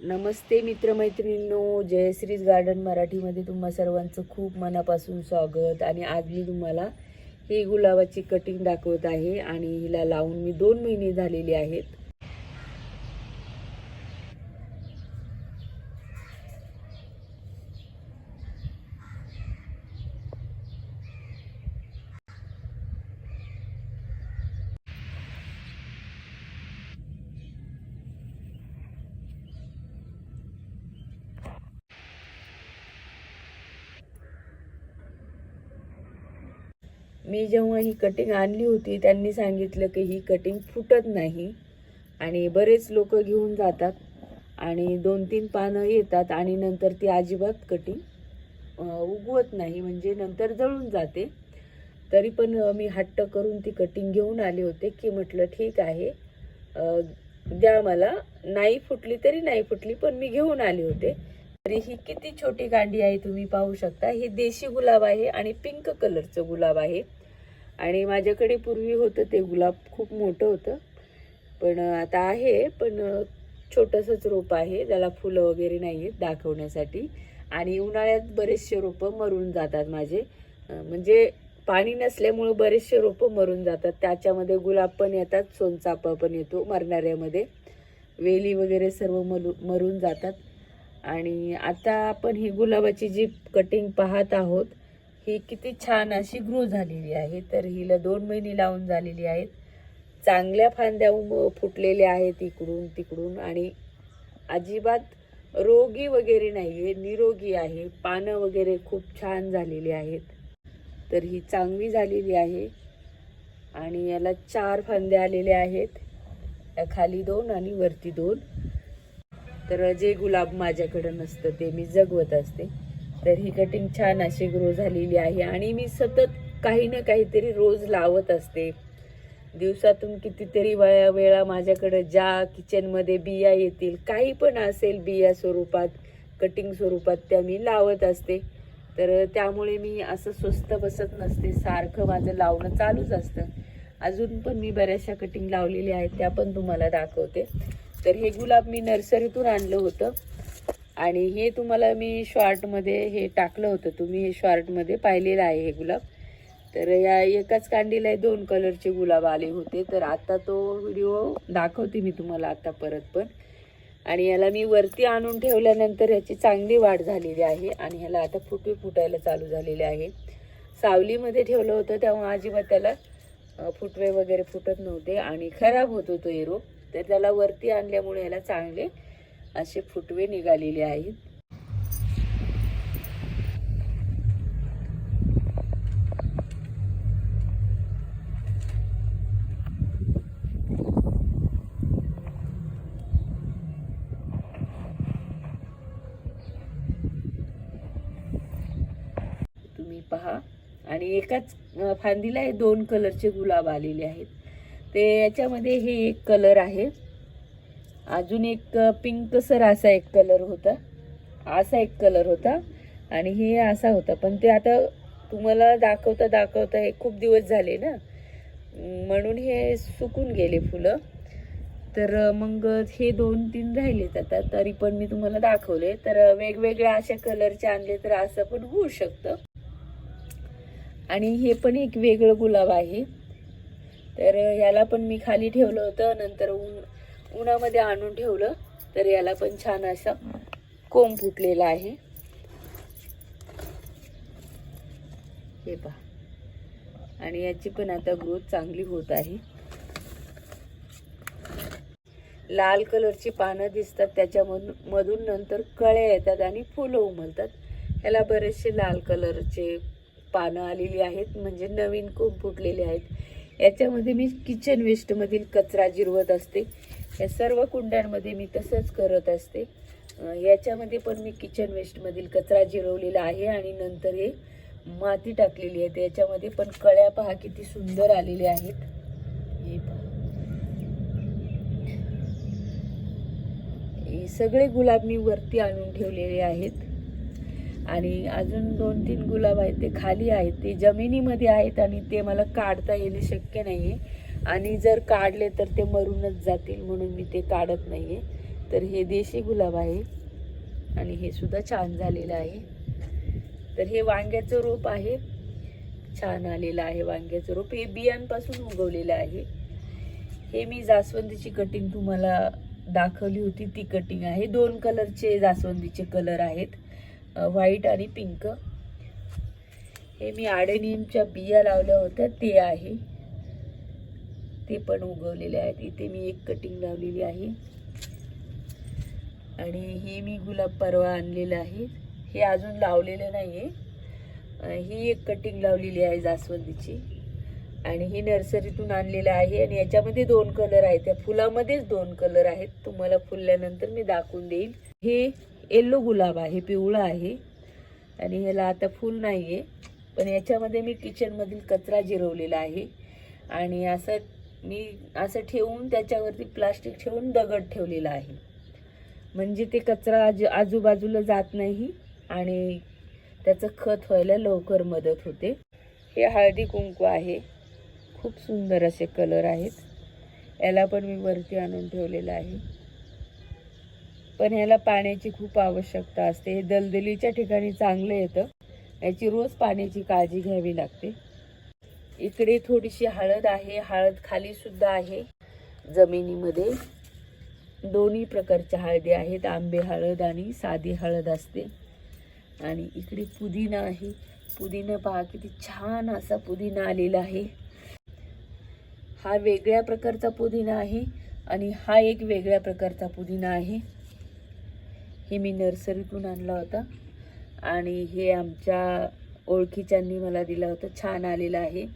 नमस्ते मित्रमैत्रिणींनो जयश्रीज garden मराठीमध्ये तुम्हा सर्वांचं खूप मनापासून स्वागत. आणि आज मी तुम्हाला ही गुलाबाची कटिंग दाखवत आहे आणि हिला लावून मी दोन महिने झालेले आहेत. मी जेव्हा ही कटिंग आणली होती त्यांनी सांगितलं की ही कटिंग फुटत नाही. आणि बरेच लोक घेऊन जातात आणि दोन तीन पानं येतात आणि नंतर ती अजिबात कटिंग उगवत नाही. म्हणजे नंतर जळून जाते. तरी पण मी हट्ट करून ती कटिंग घेऊन आले होते की म्हटलं ठीक आहे द्या मला. नाही फुटली तरी नाही फुटली पण मी घेऊन आले होते. तरी ही किती छोटी कांडी आहे तुम्ही पाहू शकता. ही देशी गुलाब आहे आणि पिंक कलरचं गुलाब आहे. आणि माझ्याकडे पूर्वी होतं ते गुलाब खूप मोठं होतं. पण आता आहे पण छोटंसंच रोप आहे. ज्याला फुलं वगैरे नाही आहेत दाखवण्यासाठी. आणि उन्हाळ्यात बरेचसे रोपं मरून जातात माझे. म्हणजे पाणी नसल्यामुळं बरेचसे रोपं मरून जातात. त्याच्यामध्ये गुलाब पण येतात सोनचापा पण येतो मरणाऱ्यामध्ये. वेली वगैरे सर्व मलू मरून जातात. आणि आता आपण ही गुलाबाची जी कटिंग पाहत आहोत ही किती छान अशी ग्रो झालेली आहे. तर हिला दोन महिने लावून झालेली आहेत. चांगल्या फांद्या उम- फुटलेल्या आहेत इकडून तिकडून आणि अजिबात रोगी वगैरे नाही आहे निरोगी आहे. पानं वगैरे खूप छान झालेली आहेत. तर ही चांगली झालेली आहे आणि याला चार फांद्या आलेल्या आहेत. या खाली दोन आणि वरती दोन. तर जे गुलाब माझ्याकडं नसतं ते मी जगवत असते. तर ही कटिंग छान अशी ग्रो झालेली आहे आणि मी सतत काही ना काहीतरी रोज लावत असते. दिवसातून कितीतरी वेळा वेळा माझ्याकडं ज्या किचनमध्ये बिया येतील काही पण असेल बिया स्वरूपात कटिंग स्वरूपात त्या मी लावत असते. तर त्यामुळे मी असं स्वस्त बसत नसते सारखं माझं लावणं चालूच असतं. अजून पण मी बऱ्याचशा कटिंग लावलेल्या आहेत त्या पण तुम्हाला दाखवते. तर हे गुलाब मी नर्सरीतून आणलं होतं. आणि हे तुम्हाला मी शॉर्टमध्ये हे टाकलं होतं. तुम्ही हे शॉर्टमध्ये पाहिलेलं आहे हे गुलाब. तर या एकाच कांडीला हे दोन कलरचे गुलाब आले होते. तर आता तो व्हिडिओ दाखवते मी तुम्हाला आता परत पण. आणि याला मी वरती आणून ठेवल्यानंतर याची चांगली वाढ झालेली आहे. आणि ह्याला आता फुटवे फुटायला चालू झालेले आहे. सावलीमध्ये ठेवलं होतं तेव्हा अजिबात त्याला फुटवे वगैरे फुटत नव्हते. आणि खराब होत होतो एरो तर त्याला वरती आणल्यामुळे ह्याला चांगले असे फुटवे निघालेले आहेत. तुम्ही पहा. आणि एकाच फांदीला हे दोन कलरचे गुलाब आलेले आहेत. ते याच्यामध्ये हे एक कलर आहे. अजून एक पिंक सर असा एक कलर होता. असा एक कलर होता. आणि हे असा होता. पण ते आता तुम्हाला दाखवता दाखवता हे खूप दिवस झाले ना. म्हणून हे सुकून गेले फुलं. तर मग हे दोन तीन राहिलेत आता. तरी पण मी तुम्हाला दाखवले. तर वेगवेगळ्या अशा कलरचे आणले तर असं पण होऊ शकतं. आणि हे पण एक वेगळं गुलाब आहे. तर याला पण मी खाली ठेवलं होतं. नंतर ऊन उन्हामध्ये आणून ठेवलं. तर याला पण छान असा कोंब फुटलेला आहे. हे पहा. आणि याची पण आता ग्रोथ चांगली होत आहे. लाल कलरची पानं दिसतात. त्याच्यामधून मधून नंतर कळ्या येतात आणि फुलं उमलतात. ह्याला बरेचसे लाल कलरचे पानं आलेली आहेत. म्हणजे नवीन कोंब फुटलेले आहेत. याच्यामध्ये मी किचन वेस्टमधील कचरा जिरवत असते. या सर्व कुंड्यांमध्ये मी तसंच करत असते. याच्यामध्ये पण मी किचन वेस्टमधील कचरा जिरवलेला आहे आणि नंतर हे माती टाकलेली आहे. याच्यामध्ये पण कळ्या पहा किती सुंदर आलेल्या आहेत. हे पहा. हे सगळे गुलाब मी वरती आणून ठेवलेले आहेत. आणि अजून दोन तीन गुलाब आहेत ते खाली आहेत ते जमिनीमध्ये आहेत आणि ते मला काढता येणे शक्य नाही आहे आणि जर काढले तर ते मरूनच जातील म्हणून मी ते काढत नाही आहे तर हे देशी गुलाब आहे आणि हे सुद्धा छान झालेलं आहे. तर हे वांग्याचं रोप आहे. छान आलेलं आहे वांग्याचं रोप. हे बियांपासून उगवलेलं आहे. हे मी जास्वंदीची कटिंग तुम्हाला दाखवली होती ती कटिंग आहे. दोन कलरचे जास्वंदीचे कलर आहेत. व्हाईट आणि पिंक. हे मी आडेनीमच्या बिया लावल्या होत्या ते आहे. ते पण उगवलेले आहेत. इथे मी एक कटिंग लावलेली आहे. आणि हे मी गुलाब परवा आणलेलं आहे. हे अजून लावलेलं नाही आहे ही एक कटिंग लावलेली आहे जास्वंदीची. आणि ही नर्सरीतून आणलेलं आहे आणि याच्यामध्ये दोन कलर आहेत. त्या फुलामध्येच दोन कलर आहेत. तुम्हाला फुलल्यानंतर मी दाखवून देईल. हे येल्लो गुलाब आहे पिवळं आहे. आणि ह्याला आता फुल नाही आहे पण याच्यामध्ये मी किचनमधील कचरा जिरवलेला आहे. आणि असं मी असं ठेवून त्याच्यावरती प्लास्टिक ठेवून दगड ठेवलेला आहे. म्हणजे ते कचरा आजू आजूबाजूला जात नाही आणि त्याचं खत व्हायला लवकर मदत होते. हे हळदी कुंकू आहे. खूप सुंदर असे कलर आहेत. याला पण मी वरती आणून ठेवलेलं आहे. पण ह्याला पाण्याची खूप आवश्यकता असते. हे दलदलीच्या ठिकाणी चांगलं येतं. याची रोज पाण्याची काळजी घ्यावी लागते. इकडे थोडीशी हळद आहे. हळद खाली सुद्धा आहे. जमिनीमध्ये दोन्ही प्रकारच्या हळदी आहेत. आंबे हळद आणि साधी हळद असते. आणि इकडे पुदिना आहे. पुदिना पहा किती छान असा पुदिना आलेला आहे. हा वेगळ्या प्रकारचा पुदिना आहे आणि हा एक वेगळ्या प्रकारचा पुदिना आहे. हे मी नर्सरीतून आणला होता. आणि हे आमच्या ओळखीच्यांनी मला दिलं होतं. छान आलेलं आहे.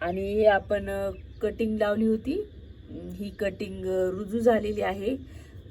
आणि हे आपण कटिंग लावली होती. ही कटिंग रुजू झालेली आहे.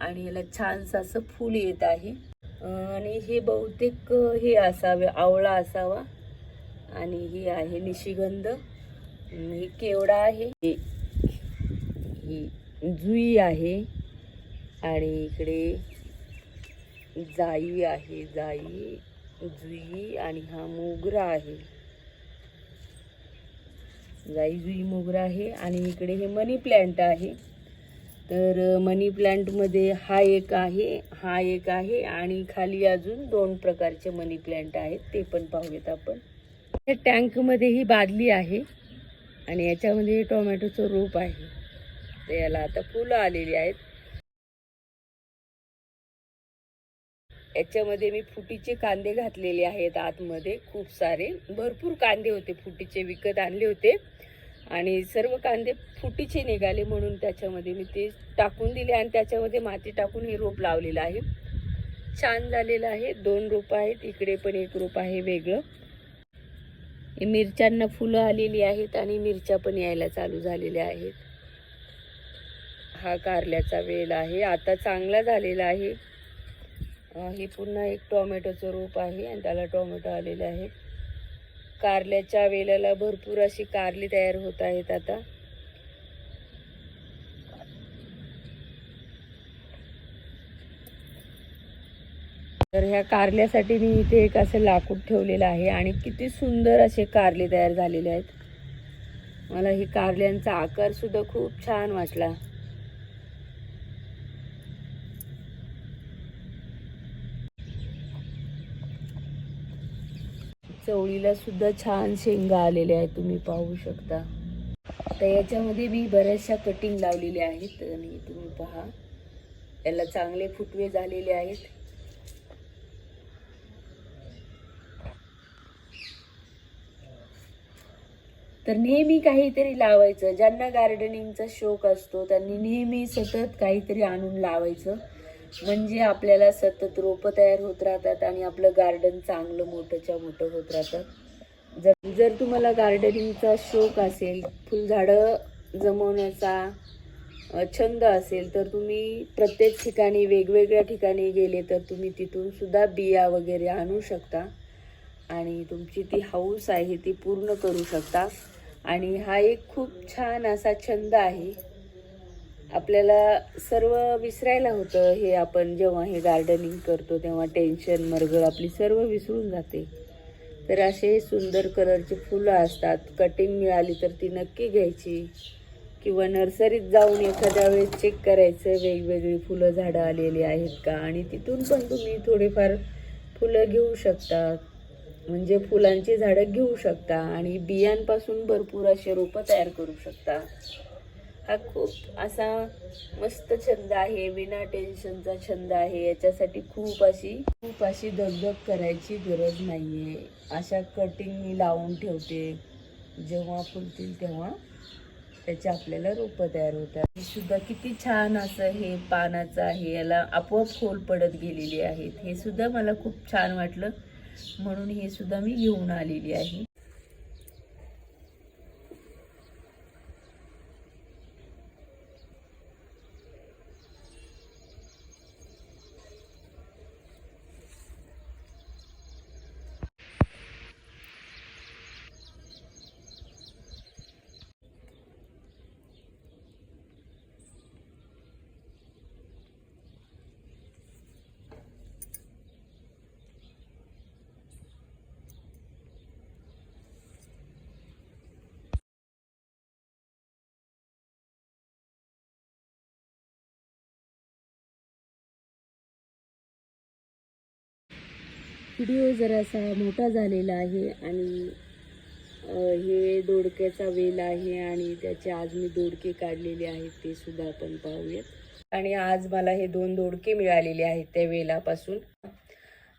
आणि याला छानसं असं फूल येत आहे. आणि हे बहुतेक हे असावे आवळा असावा. आणि हे आहे निशिगंध. हे केवडा आहे. हे- ही जुई आहे. आणि इकडे जाई आहे जाई जुई आणि हा मोगरा आहे. जाई जुई मोगरा आहे आणि इकडे हे मनी प्लॅन्ट आहे. तर मनी प्लॅन्टमध्ये हा एक आहे हा एक आहे आणि खाली अजून दोन प्रकारचे मनी प्लॅन्ट आहेत ते पण पाहूयात आपण. या टँकमध्ये ही बादली आहे आणि याच्यामध्ये टोमॅटोचं रोप आहे. तर याला आता फुलं आलेली आहेत. याच्यामध्ये मी फुटीचे कांदे घातलेले आहेत आतमध्ये. खूप सारे. भरपूर कांदे होते फुटीचे. विकत आणले होते. आणि सर्व कांदे फुटीचे निघाले म्हणून त्याच्यामध्ये मी ते टाकून दिले आणि त्याच्यामध्ये माती टाकून हे रोप लावलेलं आहे. छान झालेलं आहे. दोन रोपं आहेत. इकडे पण एक रोप आहे वेगळं. मिरच्यांना फुलं आलेली आहेत आणि मिरच्या पण यायला चालू झालेल्या आहेत. हा कारल्याचा वेल आहे. आता चांगला झालेला आहे. हे पुन्हा एक टोमॅटोचं रोप आहे आणि त्याला टोमॅटो आलेले आहेत. कारल्याच्या वेलाला भरपूर अशी कारली तयार होत आहेत आता. तर ह्या कारल्यासाठी मी इथे एक असं लाकूड ठेवलेलं आहे आणि किती सुंदर असे कारले तयार झालेले आहेत. मला ही कारल्यांचा आकार सुद्धा खूप छान वाटला. चवळीला सुद्धा छान शेंगा आलेल्या आहेत तुम्ही पाहू शकता. तर याच्यामध्ये मी बऱ्याचशा कटिंग लावलेल्या आहेत आणि तुम्ही पहा. याला चांगले फुटवे झालेले आहेत. तर नेहमी काहीतरी लावायचं. ज्यांना गार्डनिंगचा शौक असतो त्यांनी नेहमी सतत काहीतरी आणून लावायचं. म्हणजे आपल्याला सतत रोपं तयार होत राहतात आणि आपलं गार्डन चांगलं मोठंच्या मोठं होत राहतं. जर जर तुम्हाला गार्डनिंगचा शौक असेल फुलझाडं जमवण्याचा छंद असेल तर तुम्ही प्रत्येक ठिकाणी वेगवेगळ्या ठिकाणी गेले तर तुम्ही तिथून सुद्धा बिया वगैरे आणू शकता. आणि तुमची ती हौस आहे ती पूर्ण करू शकता. आणि हा एक खूप छान असा छंद आहे. आपल्याला सर्व विसरायला होतं हे आपण जेव्हा हे गार्डनिंग करतो तेव्हा टेन्शन मरगळ आपली सर्व विसरून जाते. तर असे सुंदर कलरची फुलं असतात कटिंग मिळाली तर ती नक्की घ्यायची. किंवा नर्सरीत जाऊन एखाद्या वेळेस चेक करायचं वेगवेगळी फुलं झाडं आलेली आहेत का? आणि तिथून पण तुम्ही थोडेफार फुलं घेऊ शकता. म्हणजे फुलांची झाडं घेऊ शकता आणि बियांपासून भरपूर असे रोपं तयार करू शकता. हा खूप असा मस्त छंद आहे विना टेन्शनचा छंद आहे. याच्यासाठी खूप अशी खूप अशी दगदग करायची गरज नाही आहे अशा कटिंग मी लावून ठेवते. जेव्हा फुलतील तेव्हा त्याचे आपल्याला रोपं तयार होतात. हे सुद्धा किती छान असं हे पानाचं आहे. याला आपोआप खोल पडत गेलेली आहेत. हे सुद्धा मला खूप छान वाटलं. म्हणून हे सुद्धा मी घेऊन आलेली आहे. व्हिडिओ जरासा मोठा झालेला आहे आणि हे दोडक्याचा वेल आहे आणि त्याचे आज मी दोडके काढलेले आहेत ते सुद्धा आपण पाहूयात. आणि आज मला हे दोन दोडके मिळालेले आहेत त्या वेलापासून.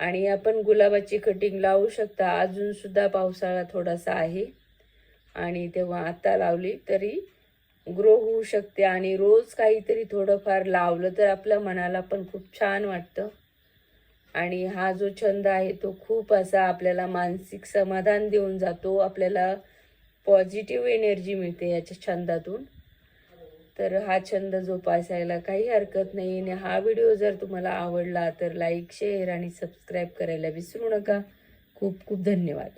आणि आपण गुलाबाची कटिंग लावू शकता. अजून सुद्धा पावसाळा थोडासा आहे. आणि तेव्हा आता लावली तरी ग्रो होऊ शकते. आणि रोज काहीतरी थोडंफार लावलं तर आपल्या मनाला पण खूप छान वाटतं. आणि हा जो छंद आहे तो खूप असा आपल्याला मानसिक समाधान देऊन जातो आपल्याला पॉझिटिव्ह एनर्जी मिळते याच्या छंदातून. तर हा छंद जोपासायला काही हरकत नाही आणि हा व्हिडिओ जर तुम्हाला आवडला तर लाईक शेअर आणि सबस्क्राईब करायला विसरू नका. खूप खूप धन्यवाद.